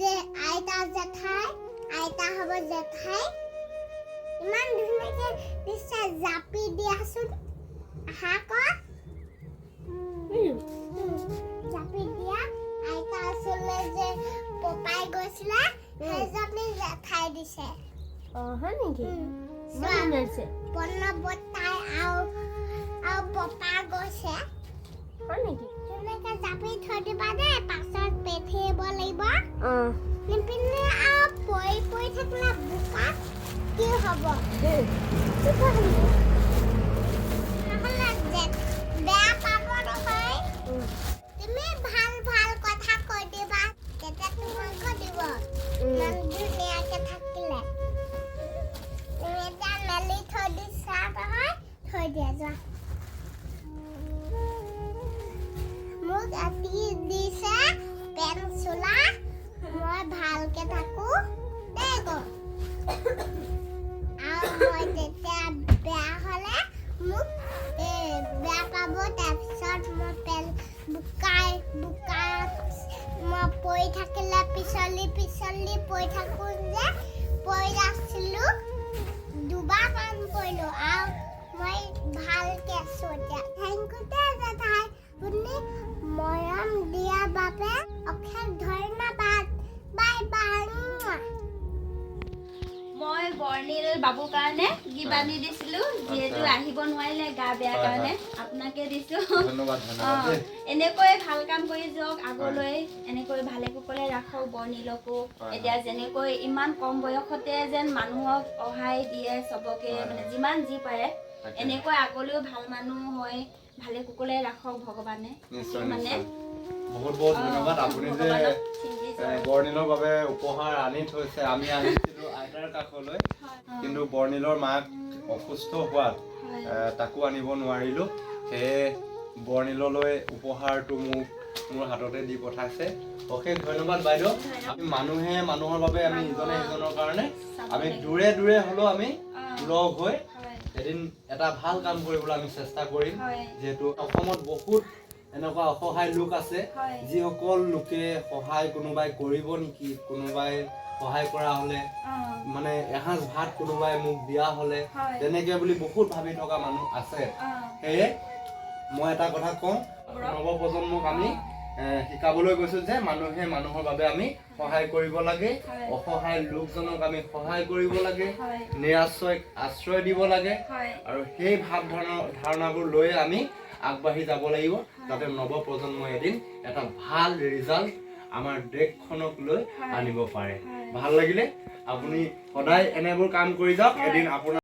যে আইতা জেঠাই আইতা হব জেঠাই। ইমান ধুনীয়াকে পিছে জাপি দিয়াচোন। আশা ক জাপি দিয়া আইতা আছিলে যে পপাই গৈছিলে জাপি জেঠাই দিছে। অঁ হয় নেকি? বনাব তাই আৰু হয় নেকি? তেনেকে জাপি থৈ দিবা দেই পাছত পেঠিয়াব লাগিব। অঁ। নিপিনে আৰু পৰি পৰি থাকলা বোকাত কি হ'ব? বোকাত মই পৰি থাকিলে পিছলি পিছলি পৰি থাকোঁ যে পৰি আছিলোঁ দুবাৰ কাম কৰিলোঁ আৰু মই ভালকৈ আছোঁ মই বৰ্ণিল বাবুৰ কাৰণে গিফ্ট আনি দিছিলো যিহেতু। আহিব নোৱাৰিলে গা বেয়া কাৰণে। আপোনাকে দিছো। অ, এনেকৈ ভাল কাম কৰি যাওক আগলৈ এনেকৈ ভালে কুশলে ৰাখক বৰ্ণিলকো। এতিয়া যেনেকৈ ইমান কম বয়সতে যেন মানুহক সহায় দিয়ে চবকে মানে। যিমান যি পাৰে। এনেকৈ আগলৈও ভাল মানুহ হয় ভালে কুশলে ৰাখক ভগৱানে। মানে বহুত বহুত ধন্যবাদ। আপুনি যে। বৰ্ণিলৰ বাবে উপহাৰ আনি থৈছে আমি আনিছিলো আইতাৰ কাষলৈ। কিন্তু বৰ্ণিলৰ মাক অসুস্থ হোৱাত তাকো আনিব নোৱাৰিলো। সেয়ে বৰ্ণিললৈ উপহাৰটো মোক মোৰ হাততে দি পঠাইছে। অশেষ ধন্যবাদ বাইদেউ। আমি মানুহে মানুহৰ বাবে আমি ইজনে সিজনৰ কাৰণে আমি দূৰে দূৰে হ'লেও আমি লগ হৈ এদিন এটা ভালো কাম কৰিবলৈ আমি চেষ্টা কৰিম। যিহেতু অসমত বহুত এনেকুৱা অসহায় লোক আছে। যিসকল লোকে সহায় কোনোবাই কৰিব নেকি কোনোবাই সহায় কৰা হ'লে মানে এসাঁজ ভাত কোনোবাই মোক দিয়া হ'লে। তেনেকে বুলি বহুত ভাবি থকা মানুহ আছে। সেয়ে মই এটা কথা কওঁ নৱপ্ৰজন্মক আমি শিকাবলৈ গৈছো যে মানুহে মানুহৰ বাবে আমি সহায় কৰিব লাগে হয়। অসহায় লোকজনক আমি সহায় কৰিব লাগে নিৰাশ্ৰয়ক আশ্ৰয় দিব লাগে আৰু সেই ভাৱ ধাৰণা ধাৰণাবোৰ লৈ আমি আগবাঢ়ি যাব লাগিব। যাতে নৱপ্ৰজন্মই এদিন এটা ভালো ৰিজাল্ট আমাৰ দেশখনক লৈ আনিব পাৰে। ভালো লাগিলে। আপুনি সদায় এনেবোৰ কাম কৰি যাওক। এদিন আপোনাৰ